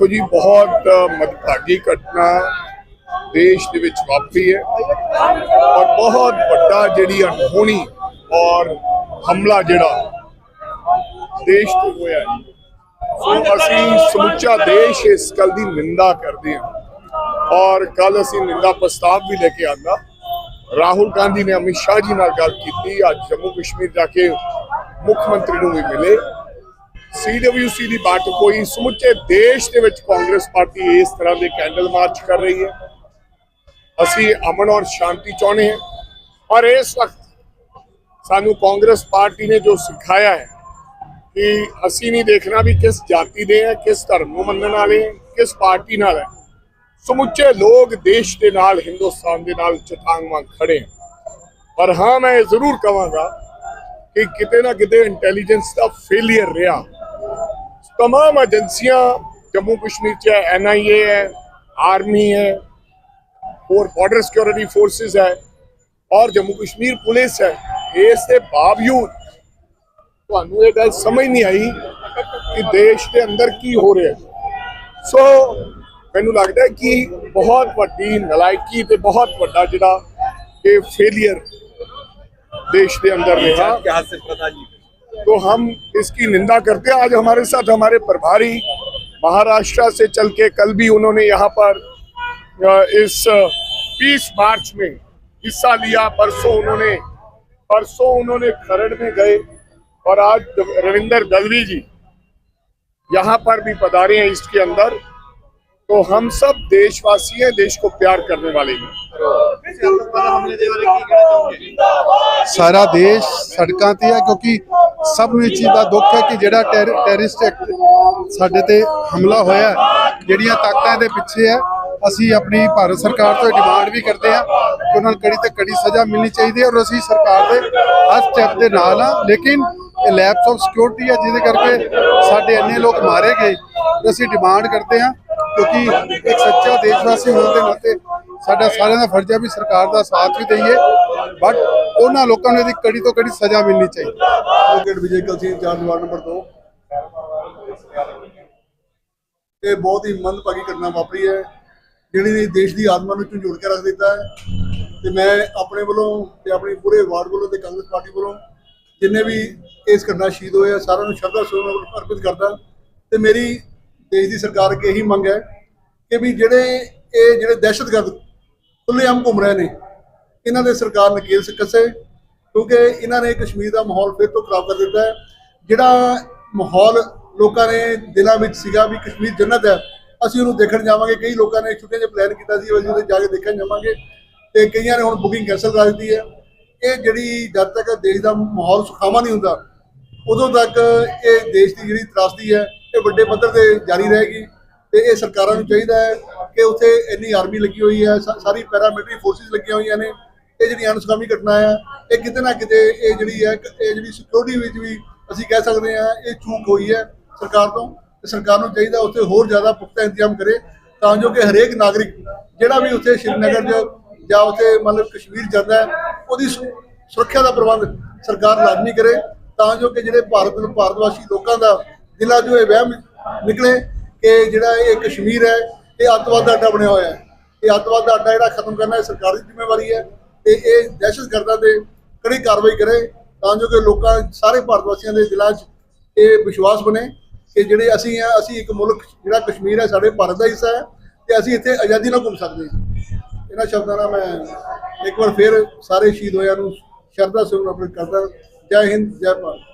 ਦੇਖੋ ਜੀ, ਬਹੁਤ ਮਦਭਾਗੀ ਘਟਨਾ ਦੇਸ਼ ਦੇ ਵਿੱਚ ਵਾਪਰੀ ਹੈ ਔਰ ਬਹੁਤ ਵੱਡਾ ਜਿਹੜੀ ਅਣਹੋਣੀ ਔਰ ਹਮਲਾ ਜਿਹੜਾ ਦੇਸ਼ ਤੇ ਹੋਇਆ ਹੈ। ਸੋ ਅਸੀਂ ਸਮੁੱਚਾ ਦੇਸ਼ ਇਸ ਗੱਲ ਦੀ ਨਿੰਦਾ ਕਰਦੇ ਹਾਂ ਔਰ ਕੱਲ ਅਸੀਂ ਨਿੰਦਾ ਪ੍ਰਸਤਾਵ ਵੀ ਲੈ ਕੇ ਆਂਦਾ। ਰਾਹੁਲ ਗਾਂਧੀ ਨੇ ਅਮਿਤ ਸ਼ਾਹ ਜੀ ਨਾਲ ਗੱਲ ਕੀਤੀ, ਅੱਜ ਜੰਮੂ ਕਸ਼ਮੀਰ ਜਾ ਕੇ ਮੁੱਖ ਮੰਤਰੀ ਨੂੰ ਵੀ ਮਿਲੇ। ਸੀਡਬਲਯੂਸੀ ਦੀ ਬਾਤ ਕੋਈ ਸਮੁੱਚੇ ਦੇਸ਼ ਦੇ ਵਿੱਚ ਕਾਂਗਰਸ ਪਾਰਟੀ ਇਸ ਤਰ੍ਹਾਂ ਦੇ ਕੈਂਡਲ ਮਾਰਚ ਕਰ ਰਹੀ ਹੈ। ਅਸੀਂ ਅਮਨ ਔਰ ਸ਼ਾਂਤੀ ਚਾਹੁੰਦੇ ਹਾਂ। ਔਰ ਇਸ ਵਕਤ ਸਾਨੂੰ ਕਾਂਗਰਸ ਪਾਰਟੀ ਨੇ ਜੋ ਸਿਖਾਇਆ ਹੈ ਕਿ ਅਸੀਂ ਨਹੀਂ ਦੇਖਣਾ ਵੀ ਕਿਸ ਜਾਤੀ ਦੇ ਹੈ ਕਿਸ ਧਰਮ ਨੂੰ ਮੰਨਣ ਵਾਲੇ ਹੈ, ਕਿਸ ਪਾਰਟੀ ਨਾਲ ਹੈ। ਸਮੁੱਚੇ ਲੋਕ ਦੇਸ਼ ਦੇ ਨਾਲ ਹਿੰਦੁਸਤਾਨ ਦੇ ਨਾਲ ਚਟਾਂਗ ਵਾਂਗ ਖੜੇ ਹਨ। ਪਰ ਹਾਂ ਮੈਂ ਇਹ ਜ਼ਰੂਰ ਕਹਾਂਗਾ ਕਿ ਕਿਤੇ ਨਾ ਕਿਤੇ ਇੰਟੈਲੀਜੈਂਸ ਦਾ ਫੇਲਿਅਰ ਰਿਹਾ। तमाम एजेंसियां जम्मू कश्मीर च है एनआईए है आर्मी है और बॉर्डर सिक्योरिटी फोर्सेस है और जम्मू कश्मीर पुलिस है ਇਸ ਦੇ ਬਾਵਜੂਦ ਤੁਹਾਨੂੰ ਇਹ ਗੱਲ ਸਮਝ ਨਹੀਂ ਆਈ ਕਿ ਦੇਸ਼ ਦੇ ਅੰਦਰ ਕੀ ਹੋ ਰਿਹਾ ਹੈ ਸੋ ਮੈਨੂੰ ਲੱਗਦਾ ਹੈ ਕਿ ਬਹੁਤ ਵੱਡੀ ਨਲਾਇਕੀ ਤੇ ਬਹੁਤ ਵੱਡਾ ਜਿਹੜਾ ਇਹ ਫੇਲਿਅਰ ਦੇਸ਼ ਦੇ ਅੰਦਰ ਰਿਹਾ के हाथ से प्रधान जी तो हम इसकी निंदा करते हैं। आज हमारे साथ हमारे प्रभारी महाराष्ट्र से चल के कल भी उन्होंने यहाँ पर इस पीस मार्च में हिस्सा लिया। परसों उन्होंने परसों उन्होंने खरड़ में गए और आज रविंदर दलवी जी यहाँ पर भी पधारे हैं इसके अंदर। तो हम सब देशवासी हैं देश को प्यार करने वाले हैं। सारा देश वाले की कहना चाहोगे ਸਭ ਨੂੰ ਇਸ ਚੀਜ਼ ਦਾ ਦੁੱਖ ਹੈ ਕਿ ਜਿਹੜਾ ਟੈਰ- ਟੈਰਰਿਸਟ ਐਕਟ ਸਾਡੇ ਤੇ ਹਮਲਾ ਹੋਇਆ ਜਿਹੜੀਆਂ ਤਾਕਤਾਂ ਦੇ ਪਿੱਛੇ ਹੈ, ਅਸੀਂ ਆਪਣੀ ਭਾਰਤ ਸਰਕਾਰ ਤੋਂ ਡਿਮਾਂਡ ਵੀ ਕਰਦੇ ਹਾਂ ਕਿ ਉਹਨਾਂ ਨੂੰ ਕੜੀ ਤੇ ਕੜੀ ਸਜ਼ਾ ਮਿਲਣੀ ਚਾਹੀਦੀ ਹੈ ਔਰ ਅਸੀਂ ਸਰਕਾਰ ਦੇ ਹਰ ਸਟੈਪ ਦੇ ਨਾਲ ਆ ਲੇਕਿਨ ਇਹ ਲੈਪਸ ਆਫ ਸਿਕਿਉਰਿਟੀ ਹੈ, ਜਿਹਦੇ ਕਰਕੇ ਸਾਡੇ ਇੰਨੇ ਲੋਕ ਮਾਰੇ ਗਏ, ਅਸੀਂ ਡਿਮਾਂਡ ਕਰਦੇ ਹਾਂ ਕਿਉਂਕਿ ਇੱਕ ਸੱਚਾ ਦੇਸ਼ਵਾਸੀ ਹੋਣ ਦੇ ਨਾਤੇ ਸਾਡਾ ਸਾਰਿਆਂ ਦਾ ਫਰਜ਼ ਹੈ ਵੀ ਸਰਕਾਰ ਦਾ ਸਾਥ ਵੀ ਦਈਏ ਬਟ ਉਹਨਾਂ ਲੋਕਾਂ ਨੂੰ ਇਹਦੀ ਕੜੀ ਤੋਂ ਕੜੀ ਸਜ਼ਾ ਮਿਲਣੀ ਚਾਹੀਦੀ। ਐਡਵੋਕੇਟ ਵਿਜੇ ਕਲਸੀ ਚਾਰ ਵਾਰਡ ਨੰਬਰ 2 ਇਹ ਬਹੁਤ ਹੀ ਮੰਦਭਾਗੀ ਘਟਨਾ ਵਾਪਰੀ ਹੈ। ਜਿਹੜੀ ਦੇਸ਼ ਦੀ ਆਤਮਾ ਨੂੰ ਝੰਜੋੜ ਕੇ ਰੱਖ ਦਿੱਤਾ ਹੈ। ਤੇ ਮੈਂ ਆਪਣੇ ਵੱਲੋਂ ਤੇ ਆਪਣੀ ਪੂਰੇ ਵਾਰਡ ਵੱਲੋਂ ਤੇ ਕਾਂਗਰਸ ਪਾਰਟੀ ਵੱਲੋਂ ਜਿੰਨੇ ਵੀ ਇਸ ਘਟਨਾ ਸ਼ਹੀਦ ਹੋਏ ਆ, ਸਾਰਿਆਂ ਨੂੰ ਸ਼ਰਧਾ ਸੁਮਨ ਅਰਪਿਤ ਕਰਦਾ। ਤੇ ਮੇਰੀ ਦੇਸ਼ ਦੀ ਸਰਕਾਰ ਅੱਗੇ ਇਹੀ ਮੰਗ ਹੈ ਕਿ ਵੀ ਜਿਹੜੇ ਇਹ ਜਿਹੜੇ ਦਹਿਸ਼ਤਗਰਦ ਖੁੱਲ੍ਹੇਆਮ ਘੁੰਮ ਰਹੇ ਨੇ ਇਹਨਾਂ ਦੇ ਸਰਕਾਰ ਨਕੇਲ ਕੱਸੇ ਕਿਉਂਕਿ ਇਹਨਾਂ ਨੇ ਕਸ਼ਮੀਰ ਦਾ ਮਾਹੌਲ ਫਿਰ ਤੋਂ ਖਰਾਬ ਕਰ ਦਿੱਤਾ ਹੈ। ਜਿਹੜਾ ਮਾਹੌਲ ਲੋਕਾਂ ਨੇ ਦਿਲਾਂ ਵਿੱਚ ਸੀਗਾ ਵੀ ਕਸ਼ਮੀਰ ਜੰਨਤ ਹੈ, ਅਸੀਂ ਉਹਨੂੰ ਦੇਖਣ ਜਾਵਾਂਗੇ। ਕਈ ਲੋਕਾਂ ਨੇ ਛੁੱਟੀਆਂ 'ਚ ਪਲਾਨ ਕੀਤਾ ਸੀ, ਅਸੀਂ ਉਹਦੇ ਜਾ ਕੇ ਦੇਖਣ ਜਾਵਾਂਗੇ। ਤੇ ਕਈਆਂ ਨੇ ਹੁਣ ਬੁਕਿੰਗ ਕੈਨਸਲ ਕਰ ਦਿੱਤੀ ਹੈ। ਇਹ ਜਿਹੜੀ ਜਦ ਤੱਕ ਦੇਸ਼ ਦਾ ਮਾਹੌਲ ਸੁਖਾਵਾਂ ਨਹੀਂ ਹੁੰਦਾ, ਉਦੋਂ ਤੱਕ ਇਹ ਦੇਸ਼ ਦੀ ਜਿਹੜੀ ਤਰਾਸਦੀ ਹੈ, ਇਹ ਵੱਡੇ ਪੱਧਰ ਤੇ ਜਾਰੀ ਰਹੇਗੀ। ਤੇ ਇਹ ਸਰਕਾਰਾਂ ਨੂੰ ਚਾਹੀਦਾ ਹੈ ਕਿ ਉੱਥੇ ਇੰਨੀ ਆਰਮੀ ਲੱਗੀ ਹੋਈ ਹੈ, ਸਾ- ਸਾਰੀ ਪੈਰਾਮਿਲਟਰੀ ਫੋਰਸਿਸ ਲੱਗੀਆਂ ਹੋਈਆਂ ਨੇ। ਇਹ ਜਿਹੜੀ ਅਨਸਕਾਮੀ ਘਟਨਾ ਹੈ ਇਹ ਕਿਤੇ ਨਾ ਕਿਤੇ ਇਹ ਜਿਹੜੀ ਹੈ ਇਹ ਜਿਹੜੀ ਸਿਕਿਉਰਿਟੀ ਵਿੱਚ ਵੀ ਅਸੀਂ ਕਹਿ ਸਕਦੇ ਹਾਂ, ਇਹ ਚੂਕ ਹੋਈ ਹੈ ਸਰਕਾਰ ਤੋਂ ਤੇ ਸਰਕਾਰ ਨੂੰ ਚਾਹੀਦਾ ਉੱਥੇ ਹੋਰ ਜ਼ਿਆਦਾ ਪੁਖਤਾ ਇੰਤਜ਼ਾਮ ਕਰੇ ਤਾਂ ਜੋ ਕਿ ਹਰੇਕ ਨਾਗਰਿਕ ਜਿਹੜਾ ਵੀ ਉੱਥੇ ਸ਼੍ਰੀਨਗਰ ਜਾਂ ਜਾਂ ਉੱਥੇ ਮਤਲਬ ਕਸ਼ਮੀਰ ਜਾਂਦਾ ਉਹਦੀ ਸੁ- ਸੁਰੱਖਿਆ ਦਾ ਪ੍ਰਬੰਧ ਸਰਕਾਰ ਲਾਜ਼ਮੀ ਕਰੇ ਤਾਂ ਜੋ ਕਿ ਜਿਹੜੇ ਭਾਰਤ ਨੂੰ ਭਾਰਤਵਾਸੀ ਲੋਕਾਂ ਦਾ ਦਿਲਾਂ ਜੋ ਇਹ ਵਹਿਮ ਨਿਕਲੇ ਕਿ ਜਿਹੜਾ ਇਹ ਕਸ਼ਮੀਰ ਹੈ, ਇਹ ਅੱਤਵਾਦ ਦਾ ਅੱਡਾ ਬਣਿਆ ਹੋਇਆ ਹੈ। ਇਹ ਅੱਤਵਾਦ ਦਾ ਅੱਡਾ ਜਿਹੜਾ ਖਤਮ ਕਰਨਾ ਇਹ ਸਰਕਾਰ ਦੀ ਜ਼ਿੰਮੇਵਾਰੀ ਹੈ। ਤੇ ਇਹ ਦਹਿਸ਼ਤਗਰਦਾਂ ਤੇ ਕੜੀ ਕਾਰਵਾਈ ਕਰੇ ਤਾਂ ਜੋ ਕਿ ਲੋਕਾਂ, ਸਾਰੇ ਭਾਰਤ ਵਾਸੀਆਂ ਦੇ ਦਿਲਾਂ 'ਚ ਇਹ ਵਿਸ਼ਵਾਸ ਬਣੇ ਕਿ ਜਿਹੜੇ ਅਸੀਂ ਆ, ਅਸੀਂ ਇੱਕ ਮੁਲਕ, ਜਿਹੜਾ ਕਸ਼ਮੀਰ ਹੈ, ਸਾਡੇ ਭਾਰਤ ਦਾ ਹਿੱਸਾ ਹੈ ਤੇ ਅਸੀਂ ਇੱਥੇ ਆਜ਼ਾਦੀ ਨਾਲ ਘੁੰਮ ਸਕਦੇ ਹਾਂ। ਇਹਨਾਂ ਸ਼ਬਦਾਂ ਨਾਲ ਮੈਂ ਇੱਕ ਵਾਰ ਫਿਰ ਸਾਰੇ ਸ਼ਹੀਦ ਹੋਇਆਂ ਨੂੰ ਸ਼ਰਧਾ ਸੁਮਨ ਅਰਪਿਤ ਕਰਦਾ, ਜੈ ਹਿੰਦ, ਜੈ ਭਾਰਤ।